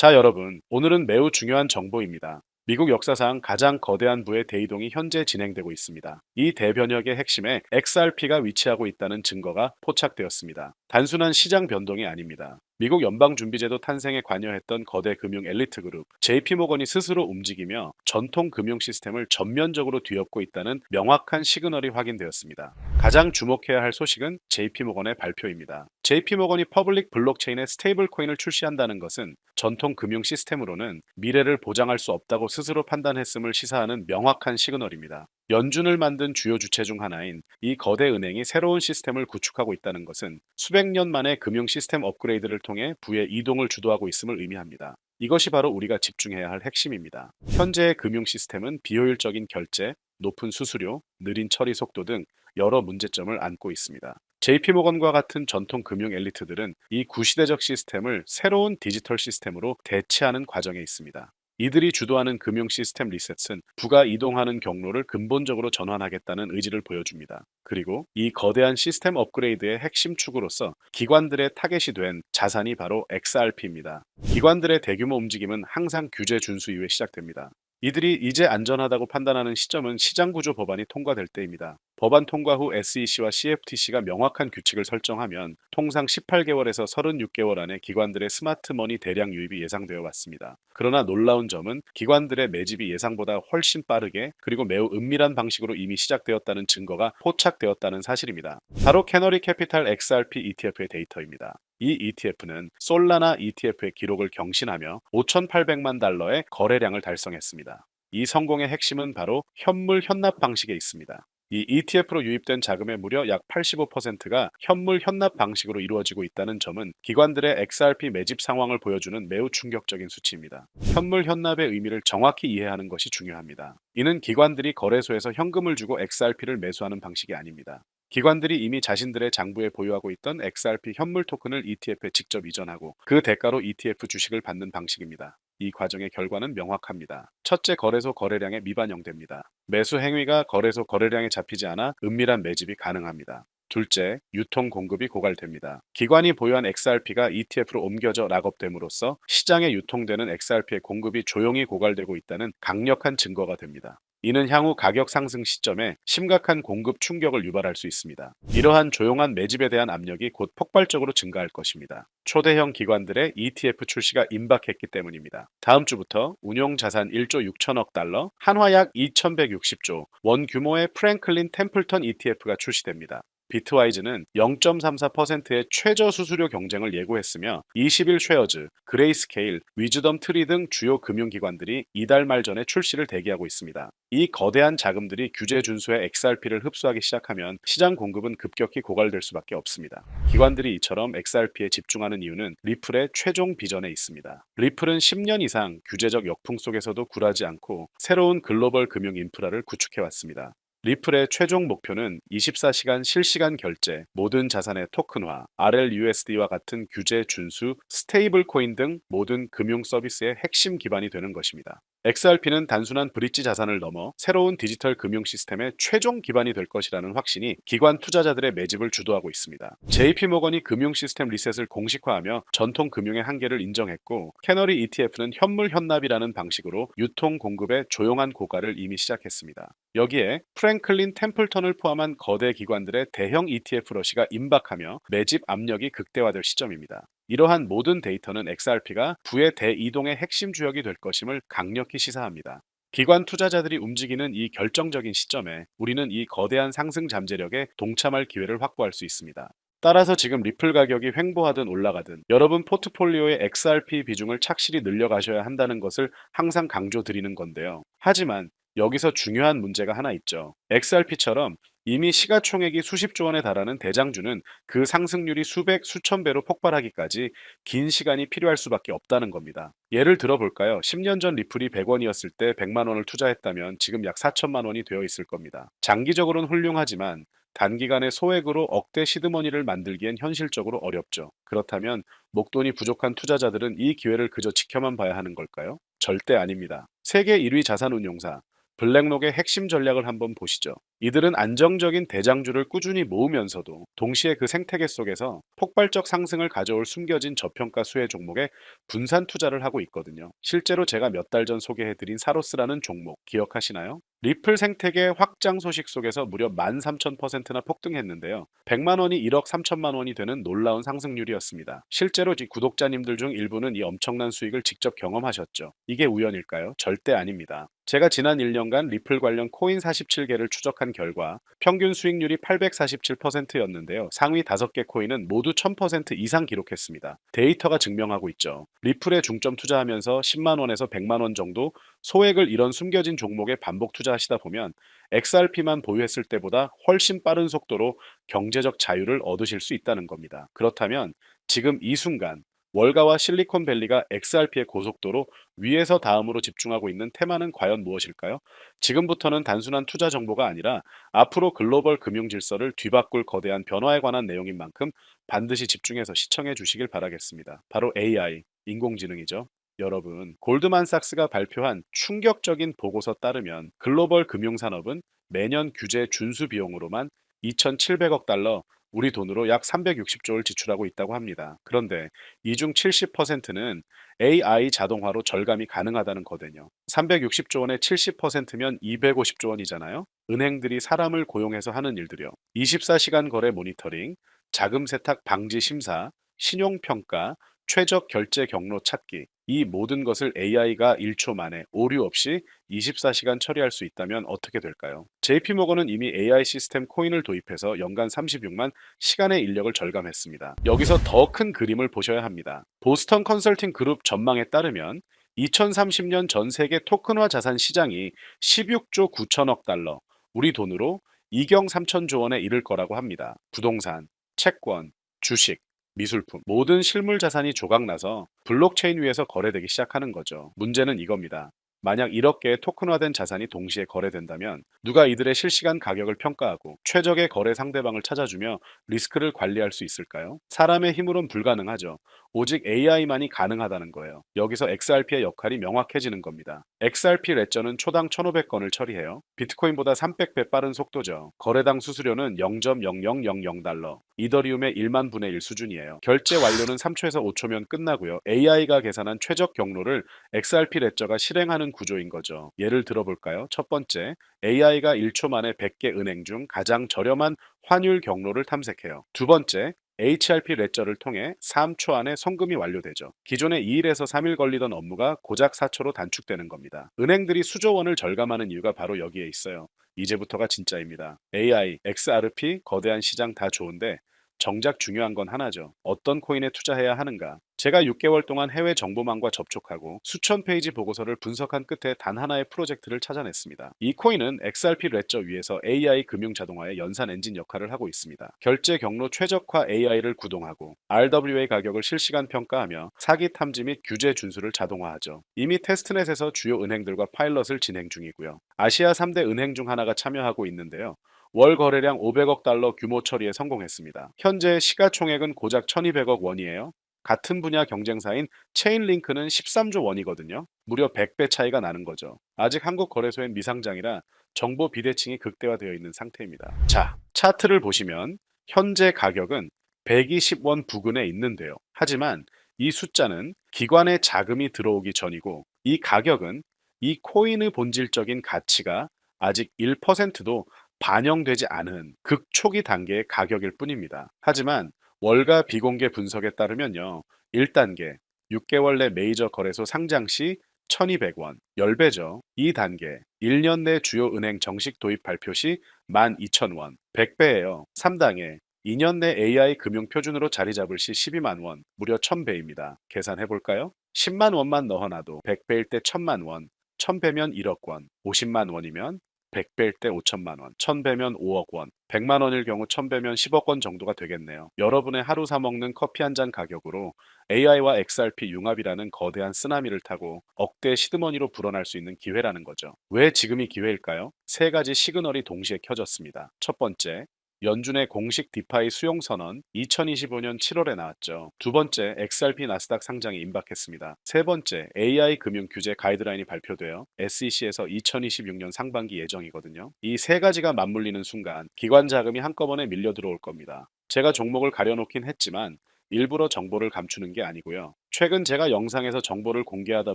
자, 여러분. 오늘은 매우 중요한 정보입니다. 미국 역사상 가장 거대한 부의 대이동이 현재 진행되고 있습니다. 이 대변혁의 핵심에 XRP가 위치하고 있다는 증거가 포착되었습니다. 단순한 시장 변동이 아닙니다. 미국 연방준비제도 탄생에 관여했던 거대 금융 엘리트 그룹 JP모건이 스스로 움직이며 전통 금융 시스템을 전면적으로 뒤엎고 있다는 명확한 시그널이 확인되었습니다. 가장 주목해야 할 소식은 JP모건의 발표입니다. JP모건이 퍼블릭 블록체인의 스테이블 코인을 출시한다는 것은 전통 금융 시스템으로는 미래를 보장할 수 없다고 스스로 판단했음을 시사하는 명확한 시그널입니다. 연준을 만든 주요 주체 중 하나인 이 거대 은행이 새로운 시스템을 구축하고 있다는 것은 수백 년 만에 금융 시스템 업그레이드를 통해 부의 이동을 주도하고 있음을 의미합니다. 이것이 바로 우리가 집중해야 할 핵심입니다. 현재의 금융 시스템은 비효율적인 결제, 높은 수수료, 느린 처리 속도 등 여러 문제점을 안고 있습니다. JP모건과 같은 전통 금융 엘리트들은 이 구시대적 시스템을 새로운 디지털 시스템으로 대체하는 과정에 있습니다. 이들이 주도하는 금융 시스템 리셋은 부가 이동하는 경로를 근본적으로 전환하겠다는 의지를 보여줍니다. 그리고 이 거대한 시스템 업그레이드의 핵심 축으로서 기관들의 타겟이 된 자산이 바로 XRP입니다. 기관들의 대규모 움직임은 항상 규제 준수 이후에 시작됩니다. 이들이 이제 안전하다고 판단하는 시점은 시장 구조 법안이 통과될 때입니다. 법안 통과 후 SEC와 CFTC가 명확한 규칙을 설정하면 통상 18개월에서 36개월 안에 기관들의 스마트머니 대량 유입이 예상되어 왔습니다. 그러나 놀라운 점은 기관들의 매집이 예상보다 훨씬 빠르게 그리고 매우 은밀한 방식으로 이미 시작되었다는 증거가 포착되었다는 사실입니다. 바로 캐너리 캐피탈 XRP ETF의 데이터입니다. 이 ETF는 솔라나 ETF의 기록을 경신하며 5,800만 달러의 거래량을 달성했습니다. 이 성공의 핵심은 바로 현물 현납 방식에 있습니다. 이 ETF로 유입된 자금의 무려 약 85%가 현물 현납 방식으로 이루어지고 있다는 점은 기관들의 XRP 매집 상황을 보여주는 매우 충격적인 수치입니다. 현물 현납의 의미를 정확히 이해하는 것이 중요합니다. 이는 기관들이 거래소에서 현금을 주고 XRP를 매수하는 방식이 아닙니다. 기관들이 이미 자신들의 장부에 보유하고 있던 XRP 현물 토큰을 ETF에 직접 이전하고 그 대가로 ETF 주식을 받는 방식입니다. 이 과정의 결과는 명확합니다. 첫째, 거래소 거래량에 미반영됩니다. 매수 행위가 거래소 거래량에 잡히지 않아 은밀한 매집이 가능합니다. 둘째, 유통 공급이 고갈됩니다. 기관이 보유한 XRP가 ETF로 옮겨져 락업됨으로써 시장에 유통되는 XRP의 공급이 조용히 고갈되고 있다는 강력한 증거가 됩니다. 이는 향후 가격 상승 시점에 심각한 공급 충격을 유발할 수 있습니다. 이러한 조용한 매집에 대한 압력이 곧 폭발적으로 증가할 것입니다. 초대형 기관들의 ETF 출시가 임박했기 때문입니다. 다음 주부터 운용 자산 1조 6천억 달러, 한화 약 2,160조, 원 규모의 프랭클린 템플턴 ETF가 출시됩니다. 비트와이즈는 0.34%의 최저 수수료 경쟁을 예고했으며 21 쉐어즈, 그레이스케일, 위즈덤 트리 등 주요 금융기관들이 이달 말 전에 출시를 대기하고 있습니다. 이 거대한 자금들이 규제 준수의 XRP를 흡수하기 시작하면 시장 공급은 급격히 고갈될 수밖에 없습니다. 기관들이 이처럼 XRP에 집중하는 이유는 리플의 최종 비전에 있습니다. 리플은 10년 이상 규제적 역풍 속에서도 굴하지 않고 새로운 글로벌 금융 인프라를 구축해왔습니다. 리플의 최종 목표는 24시간 실시간 결제, 모든 자산의 토큰화, RLUSD와 같은 규제 준수, 스테이블 코인 등 모든 금융 서비스의 핵심 기반이 되는 것입니다. XRP는 단순한 브릿지 자산을 넘어 새로운 디지털 금융 시스템의 최종 기반이 될 것이라는 확신이 기관 투자자들의 매집을 주도하고 있습니다. JP모건이 금융 시스템 리셋을 공식화하며 전통 금융의 한계를 인정했고 캐너리 ETF는 현물 현납이라는 방식으로 유통 공급의 조용한 고갈을 이미 시작했습니다. 여기에 프랭클린 템플턴을 포함한 거대 기관들의 대형 ETF 러시가 임박하며 매집 압력이 극대화될 시점입니다. 이러한 모든 데이터는 XRP가 부의 대이동의 핵심 주역이 될 것임을 강력히 시사합니다. 기관 투자자들이 움직이는 이 결정적인 시점에 우리는 이 거대한 상승 잠재력에 동참할 기회를 확보할 수 있습니다. 따라서 지금 리플 가격이 횡보하든 올라가든 여러분 포트폴리오의 XRP 비중을 착실히 늘려가셔야 한다는 것을 항상 강조드리는 건데요. 하지만 여기서 중요한 문제가 하나 있죠. XRP처럼 이미 시가총액이 수십조 원에 달하는 대장주는 그 상승률이 수백, 수천 배로 폭발하기까지 긴 시간이 필요할 수밖에 없다는 겁니다. 예를 들어 볼까요? 10년 전 리플이 100원이었을 때 100만 원을 투자했다면 지금 약 4천만 원이 되어 있을 겁니다. 장기적으로는 훌륭하지만 단기간에 소액으로 억대 시드머니를 만들기엔 현실적으로 어렵죠. 그렇다면 목돈이 부족한 투자자들은 이 기회를 그저 지켜만 봐야 하는 걸까요? 절대 아닙니다. 세계 1위 자산운용사 블랙록의 핵심 전략을 한번 보시죠. 이들은 안정적인 대장주를 꾸준히 모으면서도 동시에 그 생태계 속에서 폭발적 상승을 가져올 숨겨진 저평가 수혜 종목에 분산 투자를 하고 있거든요. 실제로 제가 몇 달 전 소개해드린 사로스라는 종목 기억하시나요? 리플 생태계 확장 소식 속에서 무려 13,000%나 폭등했는데요. 100만 원이 1억 3천만 원이 되는 놀라운 상승률이었습니다. 실제로 지 구독자님들 중 일부는 이 엄청난 수익을 직접 경험하셨죠. 이게 우연일까요? 절대 아닙니다. 제가 지난 1년간 리플 관련 코인 47개를 추적한 결과 평균 수익률이 847%였는데요. 상위 5개 코인은 모두 1000% 이상 기록했습니다. 데이터가 증명하고 있죠. 리플에 중점 투자하면서 10만 원에서 100만 원 정도 소액을 이런 숨겨진 종목에 반복 투자하시다 보면 XRP만 보유했을 때보다 훨씬 빠른 속도로 경제적 자유를 얻으실 수 있다는 겁니다. 그렇다면 지금 이 순간 월가와 실리콘밸리가 XRP의 고속도로 위에서 다음으로 집중하고 있는 테마는 과연 무엇일까요? 지금부터는 단순한 투자 정보가 아니라 앞으로 글로벌 금융 질서를 뒤바꿀 거대한 변화에 관한 내용인 만큼 반드시 집중해서 시청해 주시길 바라겠습니다. 바로 AI, 인공지능이죠. 여러분, 골드만삭스가 발표한 충격적인 보고서 따르면 글로벌 금융산업은 매년 규제 준수 비용으로만 2,700억 달러, 우리 돈으로 약 360조를 지출하고 있다고 합니다. 그런데 이 중 70%는 AI 자동화로 절감이 가능하다는 거거든요. 360조 원의 70%면 250조 원이잖아요. 은행들이 사람을 고용해서 하는 일들이요. 24시간 거래 모니터링, 자금 세탁 방지 심사, 신용 평가, 최적 결제 경로 찾기, 이 모든 것을 AI가 1초 만에 오류 없이 24시간 처리할 수 있다면 어떻게 될까요? JP모건은 이미 AI 시스템 코인을 도입해서 연간 36만 시간의 인력을 절감했습니다. 여기서 더 큰 그림을 보셔야 합니다. 보스턴 컨설팅 그룹 전망에 따르면 2030년 전 세계 토큰화 자산 시장이 16조 9천억 달러, 우리 돈으로 2경 3천조 원에 이를 거라고 합니다. 부동산, 채권, 주식, 미술품, 모든 실물 자산이 조각나서 블록체인 위에서 거래되기 시작하는 거죠. 문제는 이겁니다. 만약 1억 개의 토큰화된 자산이 동시에 거래된다면 누가 이들의 실시간 가격을 평가하고 최적의 거래 상대방을 찾아주며 리스크를 관리할 수 있을까요? 사람의 힘으론 불가능하죠. 오직 AI만이 가능하다는 거예요. 여기서 XRP의 역할이 명확해지는 겁니다. XRP 레저는 초당 1,500건을 처리해요. 비트코인보다 300배 빠른 속도죠. 거래당 수수료는 0.0000달러. 이더리움의 1만 분의 1 수준이에요. 결제 완료는 3초에서 5초면 끝나고요. AI가 계산한 최적 경로를 XRP 레저가 실행하는 구조인 거죠. 예를 들어볼까요? 첫 번째, AI가 1초 만에 100개 은행 중 가장 저렴한 환율 경로를 탐색해요. 두 번째, HRP 레저를 통해 3초 안에 송금이 완료되죠. 기존에 2일에서 3일 걸리던 업무가 고작 4초로 단축되는 겁니다. 은행들이 수조 원을 절감하는 이유가 바로 여기에 있어요. 이제부터가 진짜입니다. AI, XRP, 거대한 시장 다 좋은데 정작 중요한 건 하나죠. 어떤 코인에 투자해야 하는가? 제가 6개월 동안 해외 정보망과 접촉하고 수천 페이지 보고서를 분석한 끝에 단 하나의 프로젝트를 찾아냈습니다. 이 코인은 XRP 레저 위에서 AI 금융 자동화의 연산 엔진 역할을 하고 있습니다. 결제 경로 최적화 AI를 구동하고 RWA 가격을 실시간 평가하며 사기 탐지 및 규제 준수를 자동화하죠. 이미 테스트넷에서 주요 은행들과 파일럿을 진행 중이고요. 아시아 3대 은행 중 하나가 참여하고 있는데요. 월 거래량 500억 달러 규모 처리에 성공했습니다. 현재 시가총액은 고작 1200억 원이에요. 같은 분야 경쟁사인 체인링크는 13조 원이거든요. 무려 100배 차이가 나는 거죠. 아직 한국 거래소엔 미상장이라 정보 비대칭이 극대화되어 있는 상태입니다. 자, 차트를 보시면 현재 가격은 120원 부근에 있는데요. 하지만 이 숫자는 기관의 자금이 들어오기 전이고 이 가격은 이 코인의 본질적인 가치가 아직 1%도 반영되지 않은 극초기 단계의 가격일 뿐입니다. 하지만 월가 비공개 분석에 따르면요. 1단계 6개월 내 메이저 거래소 상장 시 1200원, 10배죠. 2단계 1년 내 주요 은행 정식 도입 발표 시 12,000원, 100배예요. 3단계 2년 내 AI 금융 표준으로 자리 잡을 시 12만 원, 무려 1000배입니다. 계산해 볼까요? 10만 원만 넣어놔도 100배일 때 1000만 원, 1000배면 1억 원, 50만 원이면 100배일 때 5천만 원, 1000배면 5억 원, 100만 원일 경우 1000배면 10억 원 정도가 되겠네요. 여러분의 하루 사 먹는 커피 한 잔 가격으로 AI와 XRP 융합이라는 거대한 쓰나미를 타고 억대 시드머니로 불어날 수 있는 기회라는 거죠. 왜 지금이 기회일까요? 세 가지 시그널이 동시에 켜졌습니다. 첫 번째, 연준의 공식 디파이 수용 선언 2025년 7월에 나왔죠. 두 번째 XRP 나스닥 상장이 임박했습니다. 세 번째 AI 금융 규제 가이드라인이 발표되어 SEC에서 2026년 상반기 예정이거든요. 이 세 가지가 맞물리는 순간 기관 자금이 한꺼번에 밀려 들어올 겁니다. 제가 종목을 가려놓긴 했지만 일부러 정보를 감추는 게 아니고요. 최근 제가 영상에서 정보를 공개하다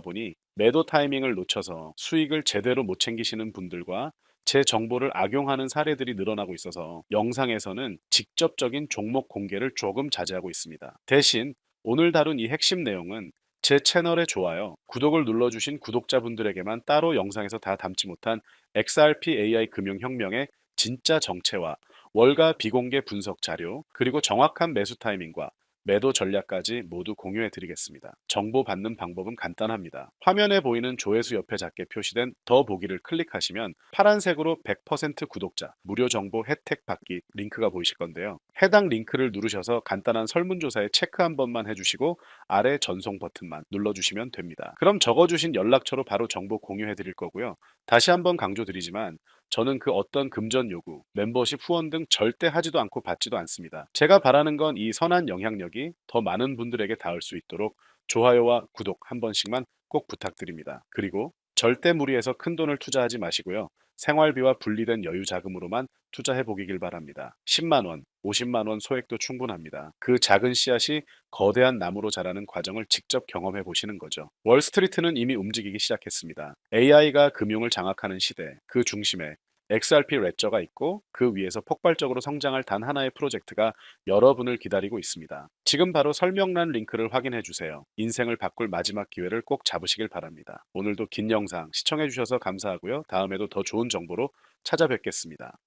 보니 매도 타이밍을 놓쳐서 수익을 제대로 못 챙기시는 분들과 제 정보를 악용하는 사례들이 늘어나고 있어서 영상에서는 직접적인 종목 공개를 조금 자제하고 있습니다. 대신 오늘 다룬 이 핵심 내용은 제 채널의 좋아요, 구독을 눌러주신 구독자분들에게만 따로 영상에서 다 담지 못한 XRP AI 금융혁명의 진짜 정체와 월가 비공개 분석 자료, 그리고 정확한 매수 타이밍과 매도 전략까지 모두 공유해 드리겠습니다. 정보 받는 방법은 간단합니다. 화면에 보이는 조회수 옆에 작게 표시된 더 보기를 클릭하시면 파란색으로 100% 구독자, 무료 정보 혜택 받기 링크가 보이실 건데요. 해당 링크를 누르셔서 간단한 설문조사에 체크 한 번만 해주시고 아래 전송 버튼만 눌러주시면 됩니다. 그럼 적어주신 연락처로 바로 정보 공유해 드릴 거고요. 다시 한번 강조드리지만 저는 그 어떤 금전 요구, 멤버십 후원 등 절대 하지도 않고 받지도 않습니다. 제가 바라는 건 이 선한 영향력이 더 많은 분들에게 닿을 수 있도록 좋아요와 구독 한 번씩만 꼭 부탁드립니다. 그리고 절대 무리해서 큰 돈을 투자하지 마시고요. 생활비와 분리된 여유 자금으로만 투자해 보기길 바랍니다. 10만 원, 50만 원 소액도 충분합니다. 그 작은 씨앗이 거대한 나무로 자라는 과정을 직접 경험해 보시는 거죠. 월스트리트는 이미 움직이기 시작했습니다. AI가 금융을 장악하는 시대, 그 중심에 XRP 레저가 있고 그 위에서 폭발적으로 성장할 단 하나의 프로젝트가 여러분을 기다리고 있습니다. 지금 바로 설명란 링크를 확인해 주세요. 인생을 바꿀 마지막 기회를 꼭 잡으시길 바랍니다. 오늘도 긴 영상 시청해 주셔서 감사하고요. 다음에도 더 좋은 정보로 찾아뵙겠습니다.